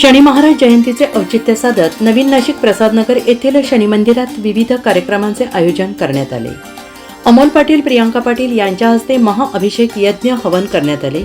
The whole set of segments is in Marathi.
शनी महाराज जयंतीचे औचित्य साधत नवीन नाशिक प्रसादनगर येथील शनी मंदिरात विविध कार्यक्रमांचे आयोजन करण्यात आले. अमोल पाटील प्रियांका पाटील यांच्या हस्ते महाअभिषेक यज्ञ हवन करण्यात आले.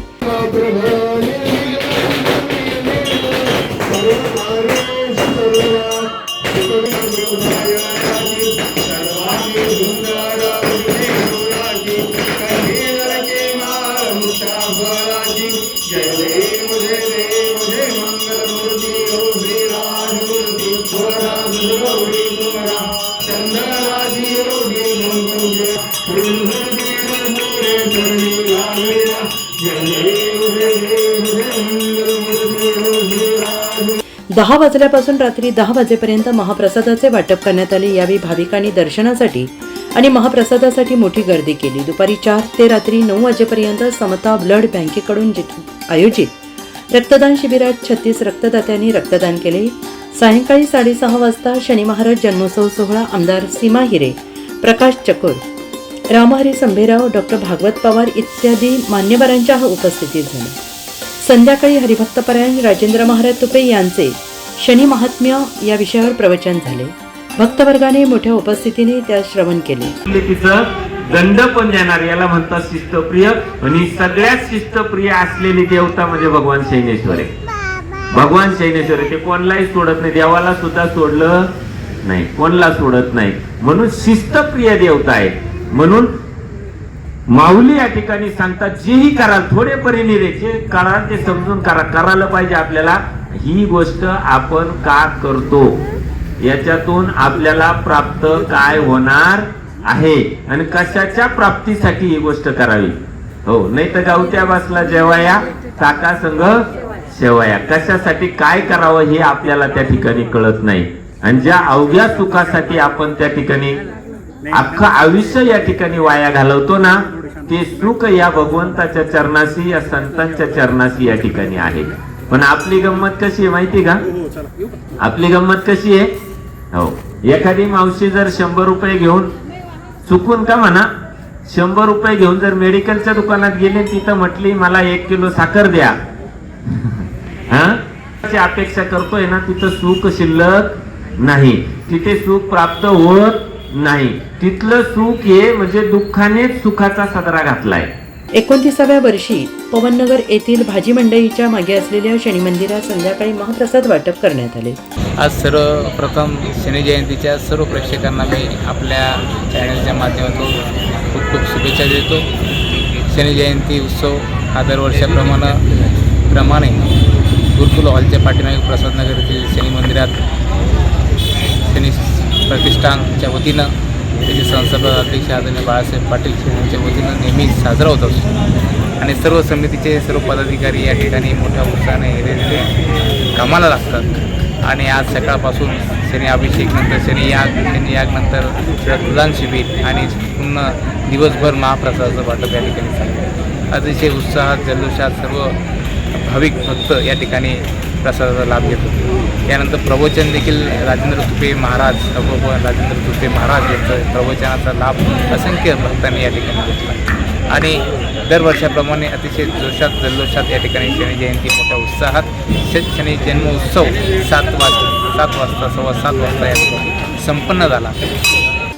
दहा वाजल्यापासून रात्री दहा वाजेपर्यंत महाप्रसादाचे वाटप करण्यात आले यावेळी भाविकांनी दर्शनासाठी आणि महाप्रसादासाठी मोठी गर्दी केली. दुपारी चार ते रात्री नऊ वाजेपर्यंत समता ब्लड बँकेकडून जिथ- आयोजित रक्तदान शिबिरात छत्तीस रक्तदात्यांनी रक्तदान केले. सायंकाळी साडेसहा वाजता शनी महाराज जन्मोत्सव सोहळा आमदार सीमा हिरे प्रकाश चकोर रामहरी संभेराव डॉक्टर भागवत पवार इत्यादी मान्यवरांच्या उपस्थितीत झाले. संध्याकाळी हरिभक्तपरायण राजेंद्र महाराज तुपे यांचे शनी महात्म्य या विषयावर प्रवचन झाले. भक्तवर्गाने मोठ्या उपस्थितीने त्या श्रवण केले. तिचं दंड पण देणार याला म्हणतात शिस्तप्रिय. आणि सगळ्यात शिस्तप्रिय असलेली देवता म्हणजे भगवान शैनेश्वर. आहे भगवान शैनेश्वर ते कोणलाही सोडत नाही. देवाला सुद्धा सोडलं नाही. कोणला सोडत नाही. म्हणून शिस्तप्रिय देवता आहे म्हणून माऊली या ठिकाणी सांगतात जेही कराल थोडे परिनिरे जे कराल ते समजून करा. करायला पाहिजे आपल्याला. ही गोष्ट आपण का करतो? याच्यातून आपल्याला प्राप्त काय होणार आहे? आणि कशाच्या प्राप्तीसाठी ही गोष्ट करावी? हो नाही तर गावत्या बसला जेवाया काका संघ शेवया कशासाठी काय करावं हे आपल्याला त्या ठिकाणी कळत नाही. आणि ज्या अवघ्या सुखासाठी आपण त्या ठिकाणी अख्खं आयुष्य या ठिकाणी वाया घालवतो ना ते सुख या भगवंताच्या चरणाशी या संतांच्या चरणाशी या ठिकाणी आहे. पण आपली गंमत कशी आहे माहिती का? आपली गंमत कशी आहे? हो. एखादी मावशी जर शंभर रुपये घेऊन चुकून का म्हणा शंभर रुपये घेऊन जर मेडिकलच्या दुकानात गेले तिथं म्हटली मला एक किलो साखर द्या. हा? अपेक्षा करतोय ना तिथं सुख शिल्लक नाही. तिथे सुख प्राप्त होत नाही. तिथलं सुख हे म्हणजे दुःखानेच सुखाचा सदरा घातलाय. एकोणतीसाव्या वर्षी पवननगर येथील भाजी मंडईच्या मागे असलेल्या शनी मंदिरात संध्याकाळी महाप्रसाद वाटप करण्यात आले. आज सर्वप्रथम शनी जयंतीच्या सर्व प्रेक्षकांना मी आपल्या चॅनलच्या माध्यमातून खूप खूप शुभेच्छा देतो. शनी जयंती उत्सव हा दरवर्षाप्रमाणे प्रमाणे गुरुकुल हॉलच्या पाठीमागे प्रसादनगर येथील शनी मंदिरात शनी प्रतिष्ठानच्या वतीनं त्याचे संस्थापक अध्यक्ष आदरणीय बाळासाहेब पाटील यांच्या वतीनं नेहमी साजरा होत असतो. आणि सर्व समितीचे सर्व पदाधिकारी या ठिकाणी मोठ्या उत्साहाने हे कामाला लागतात. आणि आज सकाळपासून शनी अभिषेक नंतर शनी याग शनी याग नंतर रक्तदान शिबिर आणि पुन्हा दिवसभर महाप्रसादाचं वाटप या ठिकाणी चाललं अतिशय उत्साहात जल्लोषात सर्व भाविक भक्त या ठिकाणी प्रसादाचा लाभ घेत होते. यानंतर प्रवचन देखील राजेंद्र तुपे महाराज राजेंद्र तुपे महाराज यांचं प्रवचनाचा लाभ असंख्य भक्तांनी या ठिकाणी घेतला. आणि दरवर्षाप्रमाणे अतिशय जोशात जल्लोषात या ठिकाणी शनी जयंती मोठ्या उत्साहात शनी जन्मोत्सव सात वाजता सात वाजता सव्वा सात वाजता या ठिकाणी संपन्न झाला.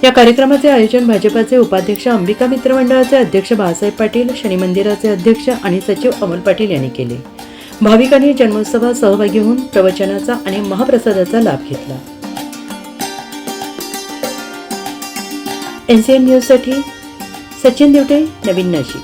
या कार्यक्रमाचे आयोजन भाजपाचे उपाध्यक्ष अंबिका मित्र मंडळाचे अध्यक्ष बाळासाहेब पाटील शनी मंदिराचे अध्यक्ष आणि सचिव अमोल पाटील यांनी केले. भाविकांनी जन्मोत्सवात सहभागी होऊन प्रवचनाचा आणि महाप्रसादाचा लाभ घेतला. एनसीएन न्यूजसाठी सचिन देवटे नवीन नाशिक.